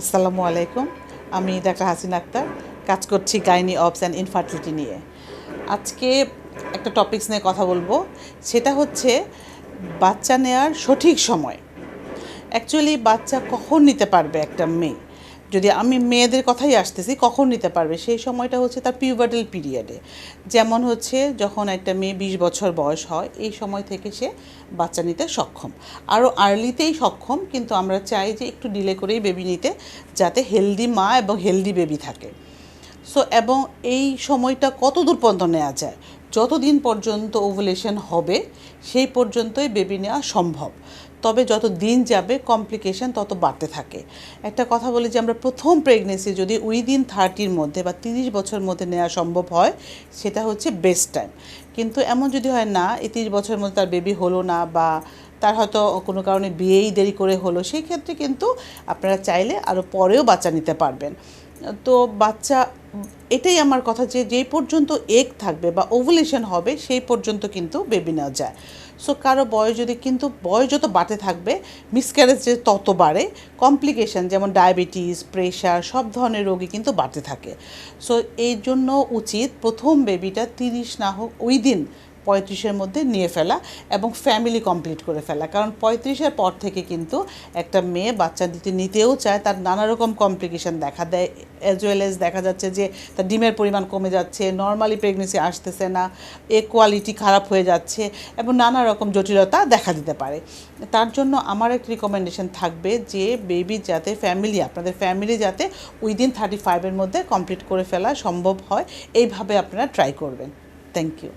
আসসালামু আলাইকুম। আমি ডাক্তার হাসিন আক্তার, কাজ করছি গাইনি অবস অ্যান্ড ইনফার্টিলিটি নিয়ে। আজকে একটা টপিকস নিয়ে কথা বলব। সেটা হচ্ছে বাচ্চা নেওয়ার সঠিক সময়। অ্যাকচুয়ালি বাচ্চা কখন নিতে পারবে একটা মেয়ে? যদি আমি মেয়েদের কথাই আসতেছি, কখন নিতে পারবে? সেই সময়টা হচ্ছে তার পিউবার্টাল পিরিয়ডে যেমন হচ্ছে যখন একটা মেয়ে বিশ বছর বয়স হয়, এই সময় থেকে সে বাচ্চা নিতে সক্ষম। আরও আর্লিতেই সক্ষম, কিন্তু আমরা চাই যে একটু ডিলে করেই বেবি নিতে, যাতে হেলদি মা এবং হেলদি বেবি থাকে। সো এবং এই সময়টা কত দূর পর্যন্ত নেওয়া যায়? যতদিন পর্যন্ত ওভুলেশন হবে, সেই পর্যন্তই বেবি নেওয়া সম্ভব। তবে যত দিন যাবে কমপ্লিকেশন তত বাড়তে থাকে। একটা কথা বলি যে, আমরা প্রথম প্রেগনেন্সি যদি উইদিন থার্টির মধ্যে বা তিরিশ বছর মধ্যে নেওয়া সম্ভব হয়, সেটা হচ্ছে বেস্ট টাইম কিন্তু এমন যদি হয় না, এই তিরিশ বছরের মধ্যে তার বেবি হলো না বা তার হয়তো কোনো কারণে বিয়েই দেরি করে হলো, সেই ক্ষেত্রে কিন্তু আপনারা চাইলে আরও পরেও বাচ্চা নিতে পারবেন। তো বাচ্চা, এটাই আমার কথা যে, যেই পর্যন্ত এগ থাকবে বা ওভুলেশন হবে, সেই পর্যন্ত কিন্তু বেবি নেওয়া যায়। সো কারও বয়স যদি, কিন্তু বয়স যত বাড়তে থাকবে মিসক্যারেজ যে তত বাড়ে কমপ্লিকেশন যেমন ডায়াবেটিস প্রেশার সব ধরনের রোগী কিন্তু বাড়তে থাকে। সো এই জন্য উচিত প্রথম বেবিটা তিরিশ না হোক ওই দিন পঁয়ত্রিশের মধ্যে নিয়ে ফেলা এবং ফ্যামিলি কমপ্লিট করে ফেলা। কারণ পঁয়ত্রিশের পর থেকে কিন্তু একটা মেয়ে বাচ্চা দিতে নিতেও চায়, তার নানা রকম কমপ্লিকেশন দেখা দেয়। অ্যাজ ওয়েল এজ দেখা যাচ্ছে যে তার ডিমের পরিমাণ কমে যাচ্ছে নর্মালি প্রেগনেন্সি আসতেছে না এ কোয়ালিটি খারাপ হয়ে যাচ্ছে এবং নানা রকম জটিলতা দেখা দিতে পারে। তার জন্য আমার একটা রিকমেন্ডেশন থাকবে যে বেবি যাতে ফ্যামিলি আপনাদের ফ্যামিলি যাতে উইদিন থার্টি ফাইভের মধ্যে কমপ্লিট করে ফেলা সম্ভব হয়। এইভাবে আপনারা ট্রাই করবেন। Thank you